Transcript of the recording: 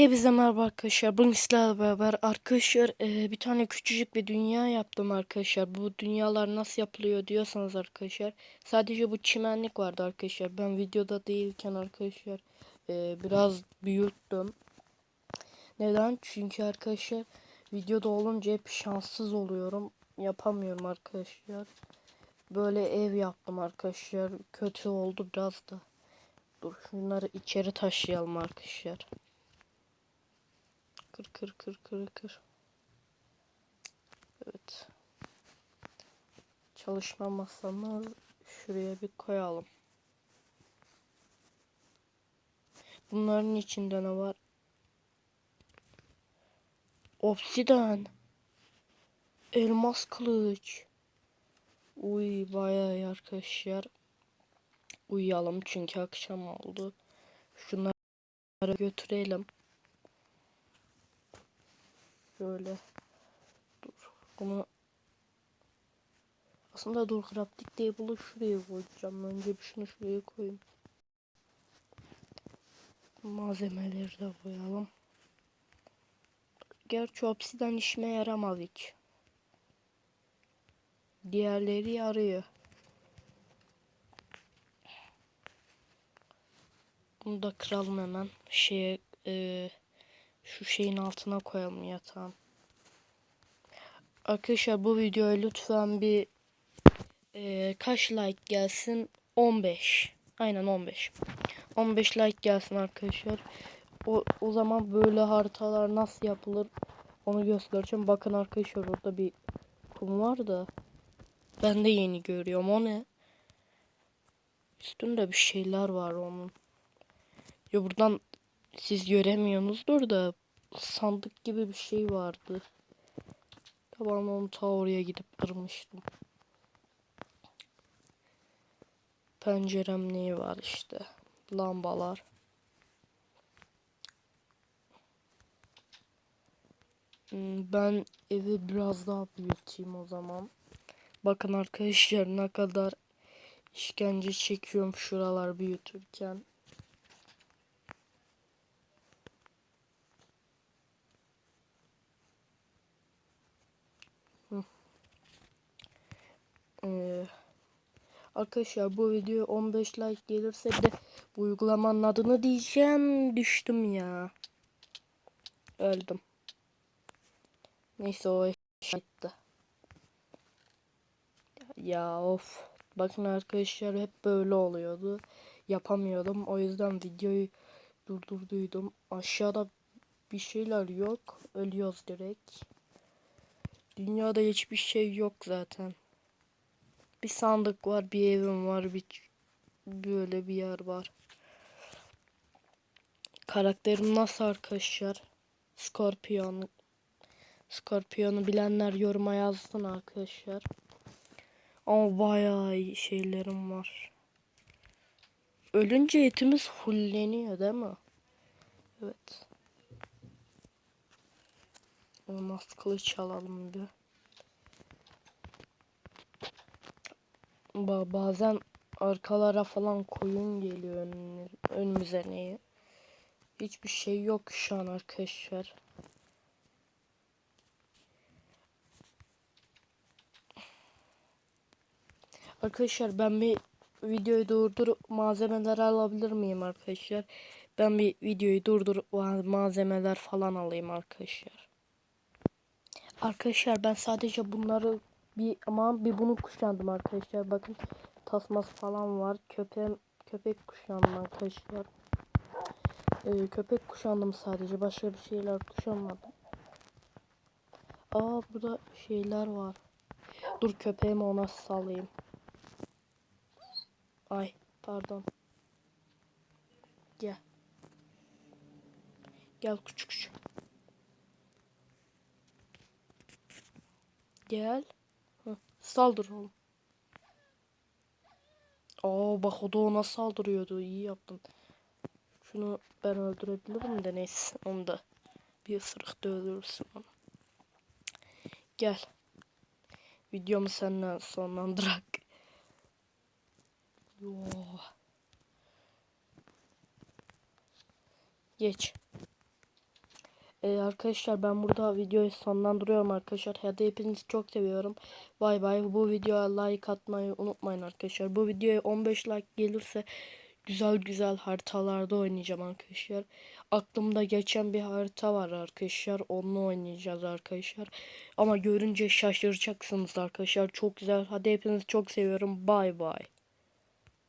Hepinize merhaba arkadaşlar. Bugün sizlerle beraber arkadaşlar e, bir tane küçücük bir dünya yaptım arkadaşlar. Bu dünyalar nasıl yapılıyor diyorsanız arkadaşlar. Sadece bu çimenlik vardı arkadaşlar. Ben videoda değilken arkadaşlar e, biraz büyüttüm. Neden? Çünkü arkadaşlar videoda olunca hep şanssız oluyorum. Yapamıyorum arkadaşlar. Böyle ev yaptım arkadaşlar. Kötü oldu biraz da. Dur şunları içeri taşıyalım arkadaşlar. Kır kır kır kır kır. Evet. Çalışma masamı şuraya bir koyalım. Bunların içinde ne var? Obsidian. Elmas kılıç. Uy bayağı iyi arkadaşlar. Uyuyalım çünkü akşam oldu. Şunları götürelim. Şöyle. Dur. Bunu aslında dur crafting table'ı şuraya koyacağım. Önce bir şunu şuraya koyayım. Malzemeleri de koyalım. Gerçi obsidian işime yaramaz hiç. Diğerleri yarıyor. Bunu da kıralım hemen. Şeye e, şu şeyin altına koyalım yatağın. Arkadaşlar bu videoya lütfen bir e, kaç like gelsin? 15. Aynen 15. 15 like gelsin arkadaşlar. O, o zaman böyle haritalar nasıl yapılır onu göstereceğim. Bakın arkadaşlar orada bir kum var da ben de yeni görüyorum. O ne? Üstünde bir şeyler var onun. Ya buradan siz göremiyorsunuzdur da sandık gibi bir şey vardı. Tamam onu ta oraya gidip kırmıştım. Pencerem neyi var işte. Lambalar. Hmm, Ben evi biraz daha büyüteyim o zaman. Bakın arkadaşlar ne kadar işkence çekiyorum şuralar büyütürken. Ee, arkadaşlar bu video 15 like gelirse de bu uygulamanın adını diyeceğim. Düştüm ya. Öldüm. Neyse o eşitti. Ya of. Bakın arkadaşlar hep böyle oluyordu. Yapamıyordum. O yüzden videoyu durdurduydum. Aşağıda bir şeyler yok. Ölüyoruz direkt. Dünyada hiçbir şey yok zaten. Bir sandık var, bir evim var, bir böyle bir yer var. Karakterim nasıl arkadaşlar? Scorpion. Scorpion'u bilenler yoruma yazsın arkadaşlar. Ama bayağı iyi şeylerim var. Ölünce etimiz fulleniyor değil mi? Evet. Elmas kılıç alalım bir. Ba bazen arkalara falan koyun geliyor ön önümüze neyi. Hiçbir şey yok şu an arkadaşlar. Arkadaşlar ben bir videoyu durdurup malzemeler alabilir miyim arkadaşlar? Ben bir videoyu durdurup malzemeler falan alayım arkadaşlar. Arkadaşlar ben sadece bunları bir ama bir bunu kuşandım arkadaşlar. Bakın tasması falan var. Köpeğim köpek kuşandım arkadaşlar. Ee, köpek kuşandım sadece. Başka bir şeyler kuşanmadım. Aa burada şeyler var. Dur köpeğimi ona salayım. Ay pardon. Gel. Gel küçük küçük. Gel. Hı, saldır oğlum. Aa bak o da ona saldırıyordu. İyi yaptın. Şunu ben öldürebilirim de neyse. Onu da bir ısırıkta öldürürsün onu. Gel. Videomu senden sonlandırak. Yo. Geç. Ee, arkadaşlar ben burada videoyu sonlandırıyorum arkadaşlar. Hadi hepinizi çok seviyorum. Bay bay. Bu videoya like atmayı unutmayın arkadaşlar. Bu videoya 15 like gelirse güzel güzel haritalarda oynayacağım arkadaşlar. Aklımda geçen bir harita var arkadaşlar. Onunla oynayacağız arkadaşlar. Ama görünce şaşıracaksınız arkadaşlar. Çok güzel. Hadi hepinizi çok seviyorum. Bay bay.